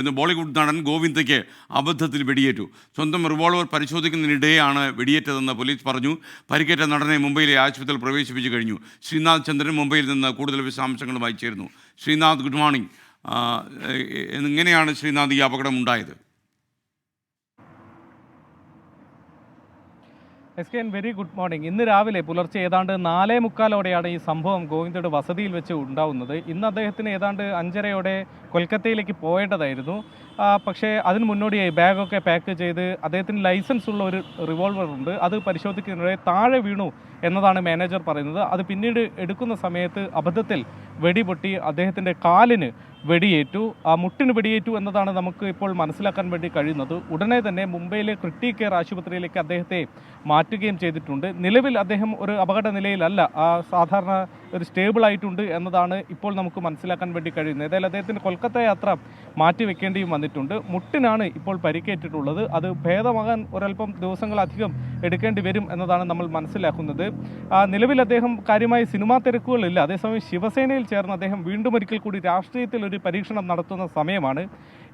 ഇന്ന് ബോളിവുഡ് നടൻ ഗോവിന്ദയ്ക്ക് അബദ്ധത്തിൽ വെടിയേറ്റു. സ്വന്തം റിവോൾവർ പരിശോധിക്കുന്നതിനിടെയാണ് വെടിയേറ്റതെന്ന് പോലീസ് പറഞ്ഞു. പരിക്കേറ്റ നടനെ മുംബൈയിലെ ആശുപത്രിയിൽ പ്രവേശിപ്പിച്ചു കഴിഞ്ഞു. ശ്രീനാഥ് ചന്ദ്രൻ മുംബൈയിൽ നിന്ന് കൂടുതൽ വിശദാംശങ്ങളുമായി ചേരുന്നു. Sreenath good morning. എങ്ങനെയാണ് ശ്രീനാഥ് ഈ അപകടം ഉണ്ടായത്? S K N very good morning ഇന്ന് രാവിലെ പുലർച്ചെ ഏതാണ്ട് നാലേ മുക്കാലോടെയാണ് ഈ സംഭവം ഗോവിന്ദയുടെ വസതിയിൽ വെച്ച് ഉണ്ടാവുന്നത്. ഇന്ന് അദ്ദേഹത്തിന് ഏതാണ്ട് അഞ്ചരയോടെ കൊൽക്കത്തയിലേക്ക് പോയേണ്ടതായിരുന്നു. പക്ഷേ അതിന് മുന്നോടിയായി ബാഗൊക്കെ പാക്ക് ചെയ്ത് അദ്ദേഹത്തിന് ലൈസൻസ് ഉള്ള ഒരു റിവോൾവർ ഉണ്ട്. അത് പരിശോധിക്കുന്നതിനിടെ താഴെ വീണു എന്നതാണ് മാനേജർ പറയുന്നത്. അത് പിന്നീട് എടുക്കുന്ന സമയത്ത് അബദ്ധത്തിൽ വെടിപൊട്ടി അദ്ദേഹത്തിന്റെ കാലിന് വെടിയേറ്റു ആ മുട്ടിന് വെടിയേറ്റു എന്നതാണ് നമുക്ക് ഇപ്പോൾ മനസ്സിലാക്കാൻ വേണ്ടി കഴിയുന്നത്. ഉടനെ തന്നെ മുംബൈയിലെ ക്രിട്ടി കെയർ ആശുപത്രിയിലേക്ക് അദ്ദേഹത്തെ മാറ്റുകയും ചെയ്തിട്ടുണ്ട്. നിലവിൽ അദ്ദേഹം ഒരു അപകട നിലയിലല്ല ആ സാധാരണ ഒരു സ്റ്റേബിൾ ആയിട്ടുണ്ട് എന്നതാണ് ഇപ്പോൾ നമുക്ക് മനസ്സിലാക്കാൻ വേണ്ടി കഴിയുന്നത്. ഏതായാലും അദ്ദേഹത്തിന് കൊൽക്കത്ത യാത്ര മാറ്റിവെക്കേണ്ടിയും വന്നിട്ടുണ്ട്. മുട്ടിനാണ് ഇപ്പോൾ പരിക്കേറ്റിട്ടുള്ളത്. അത് ഭേദമാകാൻ ഒരല്പം ദിവസങ്ങളധികം എടുക്കേണ്ടി വരും എന്നതാണ് നമ്മൾ മനസ്സിലാക്കുന്നത്. നിലവിൽ അദ്ദേഹം കാര്യമായ സിനിമാ തിരക്കുകളില്ല. അതേസമയം ശിവസേനയിൽ ചേർന്ന് അദ്ദേഹം വീണ്ടും ഒരിക്കൽ കൂടി രാഷ്ട്രീയത്തിൽ ഒരു പരീക്ഷണം നടത്തുന്ന സമയമാണ്.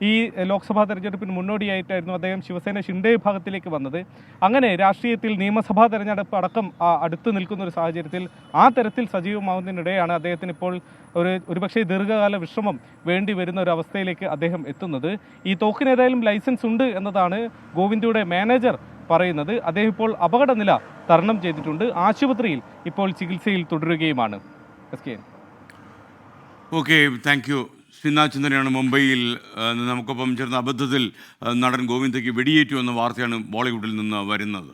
ഈ ലോക്സഭാ തെരഞ്ഞെടുപ്പിന് മുന്നോടിയായിട്ടായിരുന്നു അദ്ദേഹം ശിവസേന ഷിൻഡേ വിഭാഗത്തിലേക്ക് വന്നത്. അങ്ങനെ രാഷ്ട്രീയത്തിൽ നിയമസഭാ തെരഞ്ഞെടുപ്പ് അടക്കം അടുത്തു നിൽക്കുന്ന ഒരു സാഹചര്യത്തിൽ ആ തരത്തിൽ സജീവമാവുന്നതിനിടെയാണ് അദ്ദേഹത്തിന് ഇപ്പോൾ ഒരു ഒരുപക്ഷെ ദീർഘകാല വിശ്രമം വേണ്ടി വരുന്ന ഒരു അവസ്ഥയിലേക്ക് അദ്ദേഹം എത്തുന്നത്. ഈ തോക്കിന് ഏതായാലും ലൈസൻസ് ഉണ്ട് എന്നതാണ് ഗോവിന്ദയുടെ മാനേജർ പറയുന്നത്. അദ്ദേഹം ഇപ്പോൾ അപകടനില തരണം ചെയ്തിട്ടുണ്ട്. ആശുപത്രിയിൽ ഇപ്പോൾ ചികിത്സയിൽ തുടരുകയുമാണ്. S K okay thank you Sreenath ചന്ദ്രനാണ് മുംബൈയിൽ നമുക്കൊപ്പം ചേർന്ന അബദ്ധത്തിൽ നടൻ ഗോവിന്ദയ്ക്ക് വെടിയേറ്റു എന്ന വാർത്തയാണ് ബോളിവുഡിൽ നിന്ന് വരുന്നത്.